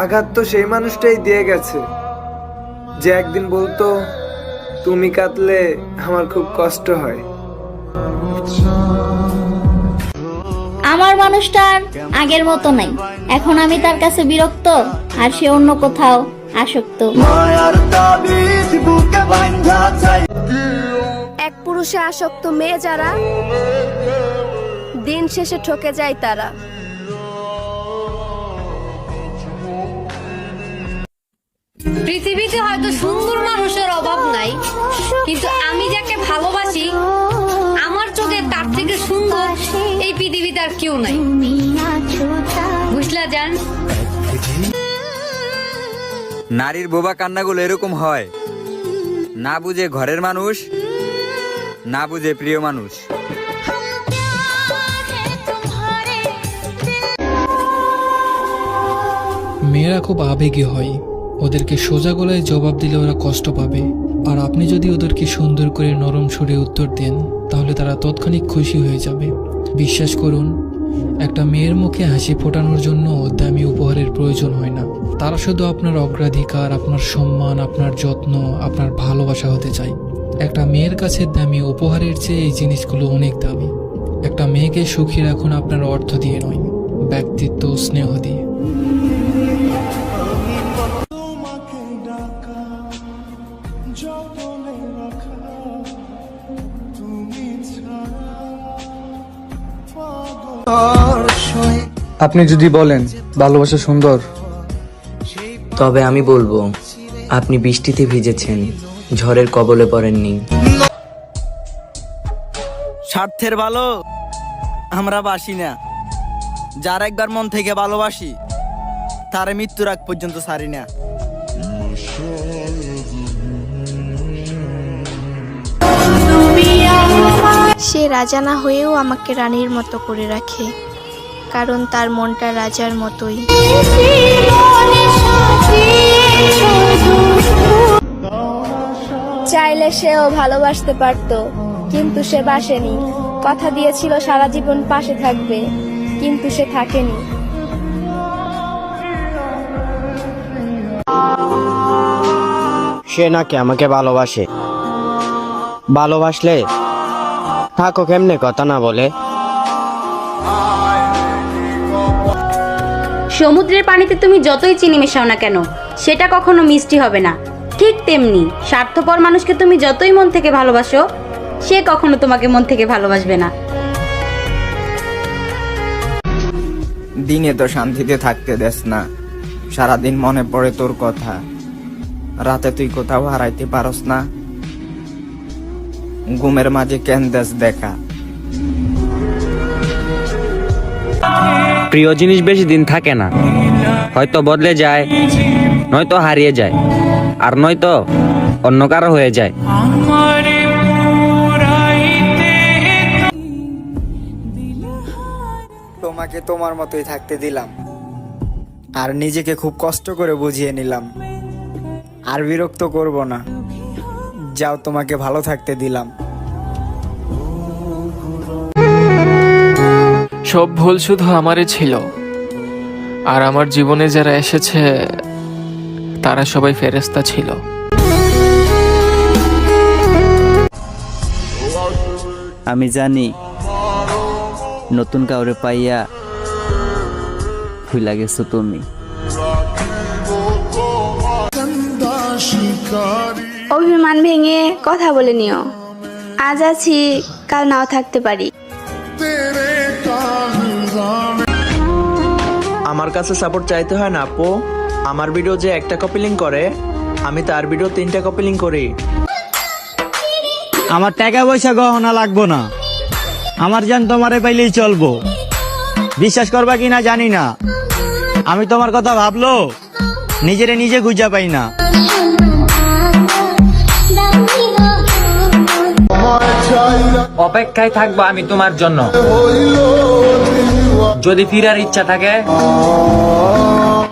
আঘাত তো সেই মানুষটাই দিয়ে গেছে। যে একদিন বলতো তুমি কাঁদলে আমার খুব কষ্ট হয়। আমার মানুষটার আগের মতো নাই। এখন আমি তার কাছে বিরক্ত আর সে অন্য কোথাও আসক্ত। এক পুরুষে আসক্ত মেয়ে যারা দিন শেষে ঠকে যায় তারা। পৃথিবীতে হয়তো সুন্দর মানুষের অভাব নাই কিন্তু আমি যাকে ভালোবাসি আমার চোখে তার থেকে সুন্দর এই পৃথিবীতে আর কেউ নাই। বুঝলা যান নারীর বোবা কান্নাগুলো এরকম হয় না বুঝে ঘরের মানুষ না বুঝে প্রিয় মানুষ। মেয়েরা খুব আবেগী হয়। ওদেরকে সোজা গলায় জবাব দিলে ওরা কষ্ট পাবে। আর আপনি যদি ওদেরকে সুন্দর করে নরম সুরে উত্তর দেন, তাহলে তারা তৎক্ষণিক খুশি হয়ে যাবে। বিশ্বাস করুন, একটা মেয়ের মুখে হাসি ফোটানোর জন্য দামি উপহারের প্রয়োজন হয় না। তারা শুধু আপনার অগ্রাধিকার, আপনার সম্মান, আপনার যত্ন, আপনার ভালোবাসা হতে চায়। একটা মেয়ের কাছে দামি উপহারের চেয়ে এই জিনিসগুলো অনেক দামি। একটা মেয়েকে সুখী রাখুন আপনার অর্থ দিয়ে নয়, ব্যক্তিত্ব স্নেহ দিয়ে। আপনি যদি বলেন ভালোবাসা সুন্দর। তবে আমি বলব আপনি বৃষ্টিতে ভিজেছেন ঝড়ের কবলে পড়েননি। স্বার্থের ভালো আমরা বাসি না। যার একবার মন থেকে ভালোবাসি তার মৃত্যুর আগ পর্যন্ত সারি না। সে রাজা না হয়েও আমাকে রানীর মতো করে রাখে। কারণ তার মনটা রাজার মতোই। চাইলে সেও ভালোবাসতে পারতো কিন্তু সে বাসেনি। কথা দিয়েছিল সারা জীবন পাশে থাকবে কিন্তু সে থাকেনি। সে নাকি আমাকে ভালোবাসে। ভালোবাসলে থাকো কেমনে কথা না বলে। সমুদ্রের পানিতে তুমি যতই চিনি মেশাও না কেন, সেটা কখনো মিষ্টি হবে না। ঠিক তেমনি স্বার্থপর মানুষকে তুমি যতই মন থেকে ভালোবাসো, সে কখনো তোমাকে মন থেকে ভালোবাসবে না। দিনে তো শান্তিতে থাকতে দেস না। সারাদিন মনে পড়ে তোর কথা। রাতে তুই কোথাও হারাইতে পারস না। ঘুমের মাঝে কেন দেশ দেখা? প্রিয় জিনিস বেশি দিন থাকে না। হয়তো বদলে যায় নয়তো হারিয়ে যায় আর নয়তো অন্য কারও হয়ে যায়। তোমাকে তোমার মতোই থাকতে দিলাম। আর নিজেকে খুব কষ্ট করে বুঝিয়ে নিলাম। আর বিরক্ত করব না। যাও তোমাকে ভালো থাকতে দিলাম। সব ভুল শুধু আমারই ছিল। আর আমার জীবনে যারা এসেছে তারা সবাই ফেরেস্তা ছিল। আমি জানি নতুন কাউরে পাইয়া ভুলা গেছো তুমি। অভিমান ভেঙে কথা বলে নিও। আজ আছি কাল নাও থাকতে পারি। আমার কাছে সাপোর্ট চাইতে হয় না আপু। আমার ভিডিও যে একটা কপি লিঙ্ক করে আমি তার ভিডিও তিনটা কপি লিঙ্ক করি। আমার টাকা পয়সা গহনা লাগবো না। আমার জান তোমারে পাইলেই চলবো। বিশ্বাস করবা কি না জানি না। আমি তোমার কথা ভাবলো নিজেরে নিজে গুজা পাই না। অপেক্ষায় থাকব আমি তোমার জন্য। যদি ফিরার ইচ্ছা থাকে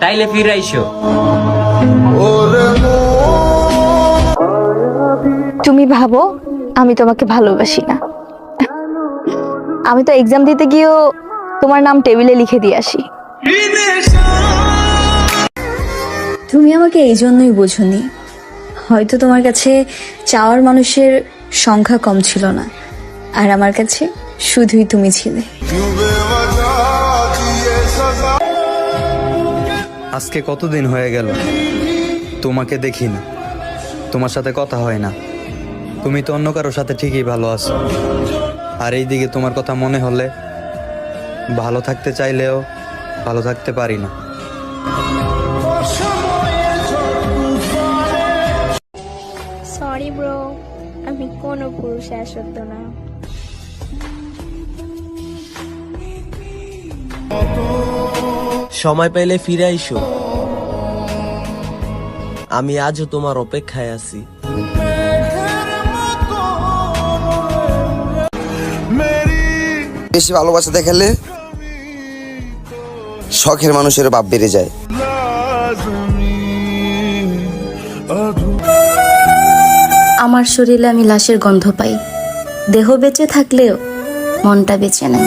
তাইলে ফিরাইছো তুমি ভাবো আমি তোমাকে ভালোবাসি না। আমি তো এক্সাম দিতে গিয়েও তোমার নাম টেবিলে লিখে দিয়ে আসি। তুমি আমাকে এই জন্যই বোঝনি। হয়তো তোমার কাছে চাওয়ার মানুষের সংখ্যা কম ছিল না আর আমার কাছে শুধুই তুমি ছিলে। আজকে কতদিন হয়ে গেল? তোমাকে দেখি না তোমার সাথে কথা হয় না। তুমি তো অন্য কারোর সাথে ঠিকই ভালো আছো। আর এইদিকে তোমার কথা মনে হলে ভালো থাকতে চাইলেও ভালো থাকতে পারি না। সরি ব্রো আমি কোনো পুরুষে আসক্ত না। সময় পেলে ফিরে আইসো। আমি আজও তোমার অপেক্ষায় আছি। বেশি ভালোবাসা দেখালে শখের মানুষের বাপ বেড়ে যায়। আমার শরীরে আমি লাশের গন্ধ পাই। দেহ বেঁচে থাকলেও মনটা বেঁচে নেই।